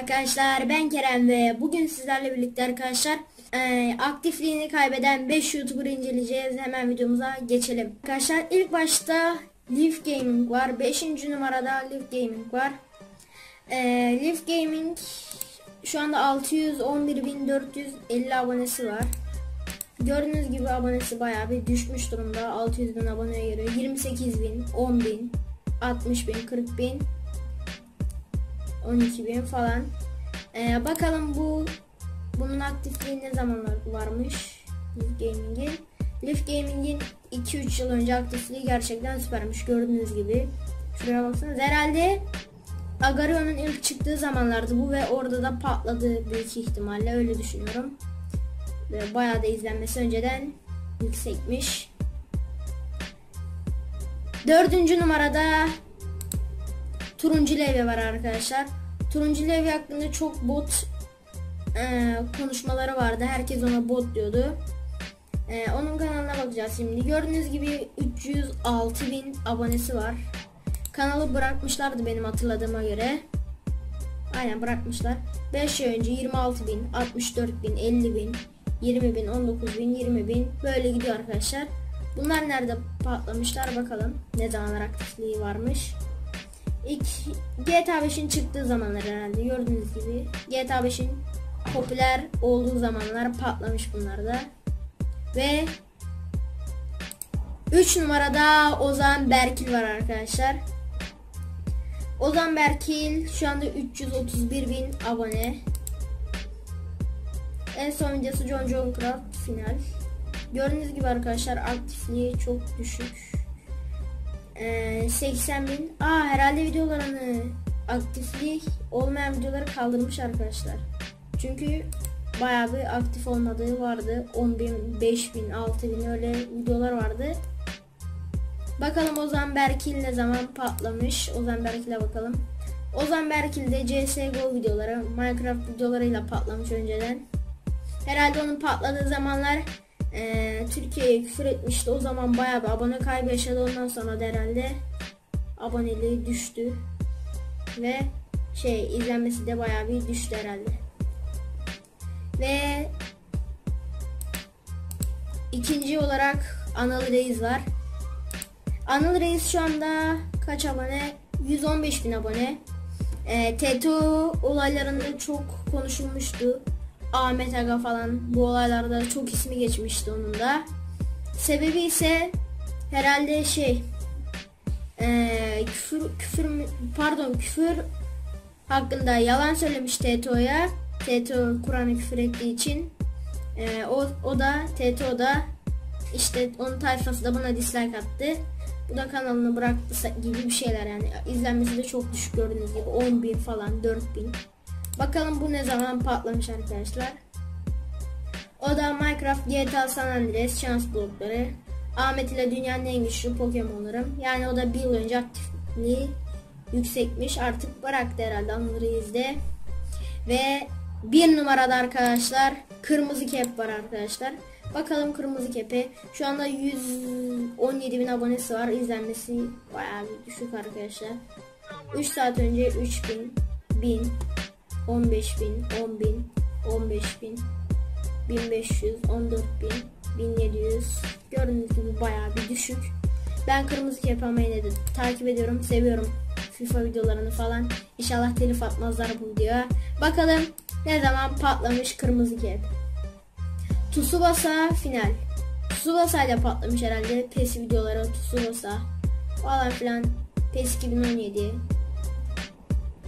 Arkadaşlar ben Kerem ve bugün sizlerle birlikte arkadaşlar e, aktifliğini kaybeden 5 YouTuber inceleyeceğiz. Hemen videomuza geçelim. Arkadaşlar ilk başta Leaf Gaming var. 5. numarada Leaf Gaming var. E, Leaf Gaming şu anda 611.450 abonesi var. Gördüğünüz gibi abonesi bayağı bir düşmüş durumda. 600 bin aboneye göre 28 bin, 10 bin, 60 bin, 40 bin 12 bin falan. Ee, bakalım bu bunun aktifliği ne zamanlar varmış Leaf Gaming'in. Leaf Gaming'in 2-3 yıl önce aktifliği gerçekten süpermiş gördüğünüz gibi. Şuraya baksanız herhalde Agarion'un ilk çıktığı zamanlardı bu ve orada da patladı büyük ihtimalle öyle düşünüyorum. Ve bayağı da izlenmesi önceden yüksekmiş. Dördüncü numarada Turuncu Levye var arkadaşlar. Turuncu Levye hakkında çok bot e, konuşmaları vardı. Herkes ona bot diyordu. E, onun kanalına bakacağız şimdi. Gördüğünüz gibi 306 bin abonesi var. Kanalı bırakmışlardı benim hatırladığıma göre. Aynen bırakmışlar. 5 ay önce 26 bin, 64 bin, 50 bin, 20 bin, 19 bin, 20 bin böyle gidiyor arkadaşlar. Bunlar nerede patlamışlar bakalım. Ne zamanlar aktifliği varmış. İlk GTA 5'in çıktığı zamanlar herhalde gördüğünüz gibi. GTA 5'in popüler olduğu zamanlar patlamış bunlar da. Ve 3 numarada Ozan Berkil var arkadaşlar. Ozan Berkil şu anda 331 bin abone. En son videosu John John Craft final. Gördüğünüz gibi arkadaşlar aktifliği çok düşük. Ee, 80 bin. Aa herhalde videolarını aktiflik olmayan videoları kaldırmış arkadaşlar. Çünkü bayağı bir aktif olmadığı vardı. 10 bin, 5 bin, 6 bin öyle videolar vardı. Bakalım Ozan Berkil ne zaman patlamış. Ozan Berkil'e bakalım. Ozan Berkil de CSGO videoları, Minecraft videolarıyla patlamış önceden. Herhalde onun patladığı zamanlar e, Türkiye'ye küfür etmişti. O zaman bayağı bir abone kaybı yaşadı. Ondan sonra da herhalde aboneliği düştü. Ve şey izlenmesi de bayağı bir düştü herhalde. Ve ikinci olarak Anıl Reis var. Anıl Reis şu anda kaç abone? 115 bin abone. E, TETO olaylarında çok konuşulmuştu. Ahmet Aga falan bu olaylarda çok ismi geçmişti onun da. Sebebi ise herhalde şey ee, küfür küfür pardon küfür hakkında yalan söylemiş TTO'ya. TTO Kur'an'ı küfür ettiği için ee, o, o da TTO da işte onun tayfası da buna dislike attı. Bu da kanalını bıraktı gibi bir şeyler yani. izlenmesi de çok düşük gördüğünüz gibi 10 bin falan 4 bin. Bakalım bu ne zaman patlamış arkadaşlar. O da Minecraft, GTA San Andreas, şans blokları. Ahmet ile dünyanın en güçlü Pokemon'larım. Yani o da bir yıl önce aktifliği yüksekmiş. Artık bıraktı herhalde Andreas'de. Ve bir numarada arkadaşlar kırmızı kep var arkadaşlar. Bakalım kırmızı kepe. Şu anda 117 bin abonesi var. İzlenmesi bayağı düşük arkadaşlar. 3 saat önce 3000, 1000, 15 bin, 10 bin, 15 bin, 1500, 14 bin, 1700. Gördüğünüz gibi bayağı bir düşük. Ben kırmızı kepamayı yine de takip ediyorum, seviyorum FIFA videolarını falan. İnşallah telif atmazlar bu videoya. Bakalım ne zaman patlamış kırmızı kep. Tsubasa final. Tsubasa ile patlamış herhalde. PES videoları Tsubasa falan filan. PES 2017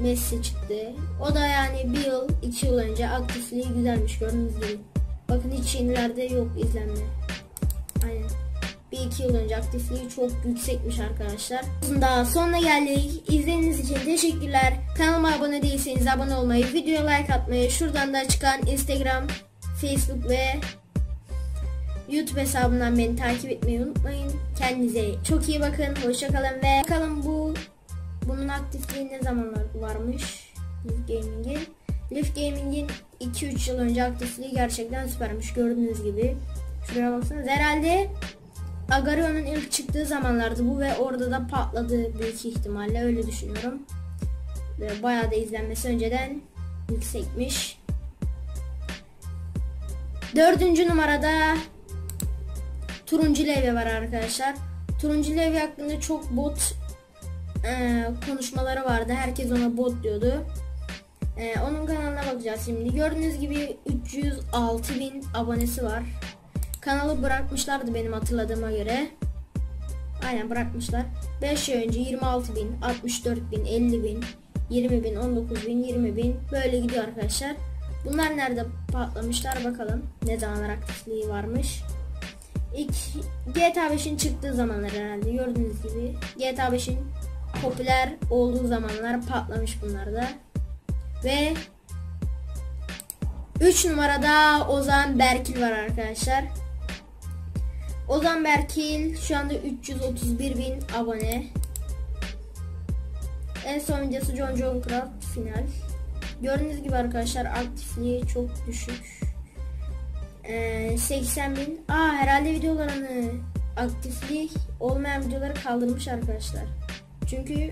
Messi çıktı. O da yani bir yıl, iki yıl önce aktifliği güzelmiş gördüğünüz gibi. Bakın hiç yenilerde yok izlenme. Aynen. Bir iki yıl önce aktifliği çok yüksekmiş arkadaşlar. Daha sonuna geldik. İzlediğiniz için teşekkürler. Kanalıma abone değilseniz abone olmayı, videoya like atmayı, şuradan da çıkan Instagram, Facebook ve YouTube hesabından beni takip etmeyi unutmayın. Kendinize çok iyi bakın. Hoşçakalın ve bakalım bu bunun aktifliği ne zamanlar varmış? Leaf Gaming'in. Leaf Gaming'in 2-3 yıl önce aktifliği gerçekten süpermiş gördüğünüz gibi. Şuraya baksanız herhalde Agarion'un ilk çıktığı zamanlardı bu ve orada da patladı büyük ihtimalle öyle düşünüyorum. Ve bayağı da izlenmesi önceden yüksekmiş. Dördüncü numarada Turuncu Levye var arkadaşlar. Turuncu Levye hakkında çok bot e, konuşmaları vardı. Herkes ona bot diyordu. E, onun kanalına bakacağız şimdi. Gördüğünüz gibi 306 bin abonesi var. Kanalı bırakmışlardı benim hatırladığıma göre. Aynen bırakmışlar. 5 ay önce 26 bin, 64 bin, 50 bin, 20 bin, 19 bin, 20 bin böyle gidiyor arkadaşlar. Bunlar nerede patlamışlar bakalım. Ne zamanlar aktifliği varmış. İlk GTA 5'in çıktığı zamanlar herhalde gördüğünüz gibi. GTA 5'in popüler olduğu zamanlar patlamış bunlar da. Ve 3 numarada Ozan Berkil var arkadaşlar. Ozan Berkil şu anda 331 bin abone. En son videosu John John Craft final. Gördüğünüz gibi arkadaşlar aktifliği çok düşük. Ee, 80 bin. Aa herhalde videolarını aktiflik olmayan videoları kaldırmış arkadaşlar. Çünkü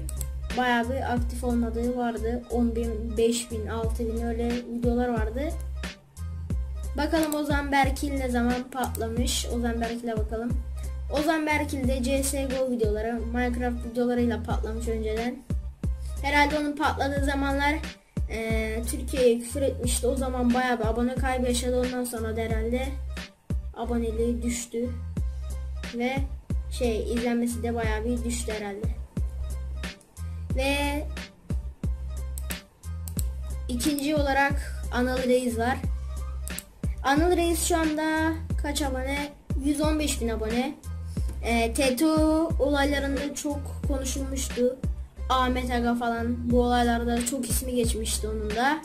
bayağı bir aktif olmadığı vardı. 10 bin, 5 bin, 6 bin öyle videolar vardı. Bakalım Ozan Berkil ne zaman patlamış. Ozan Berkil'e bakalım. Ozan Berkil de CSGO videoları, Minecraft videolarıyla patlamış önceden. Herhalde onun patladığı zamanlar e, Türkiye'ye küfür etmişti. O zaman bayağı bir abone kaybı yaşadı. Ondan sonra da herhalde aboneliği düştü. Ve şey izlenmesi de bayağı bir düştü herhalde. Ve ikinci olarak Anıl Reis var. Anıl Reis şu anda kaç abone? 115 bin abone. E, TETO olaylarında çok konuşulmuştu. Ahmet Aga falan bu olaylarda çok ismi geçmişti onun da.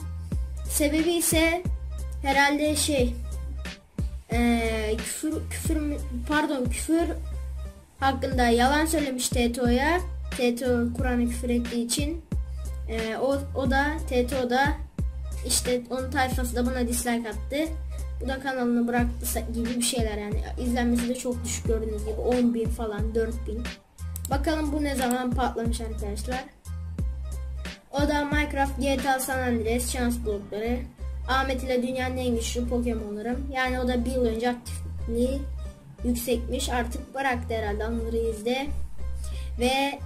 Sebebi ise herhalde şey e, küfür, küfür pardon küfür hakkında yalan söylemiş TETO'ya. TETO Kur'an'ı küfür ettiği için e, o, o da TETO da işte onun tayfası da buna dislike attı. Bu da kanalını bıraktı gibi bir şeyler yani. İzlenmesi de çok düşük gördüğünüz gibi 10 bin falan 4 bin. Bakalım bu ne zaman patlamış arkadaşlar. O da Minecraft, GTA San Andreas, şans blokları. Ahmet ile dünyanın en güçlü Pokemon'larım. Yani o da bir yıl önce aktifliği yüksekmiş. Artık bıraktı herhalde Anıl Reis'de. Ve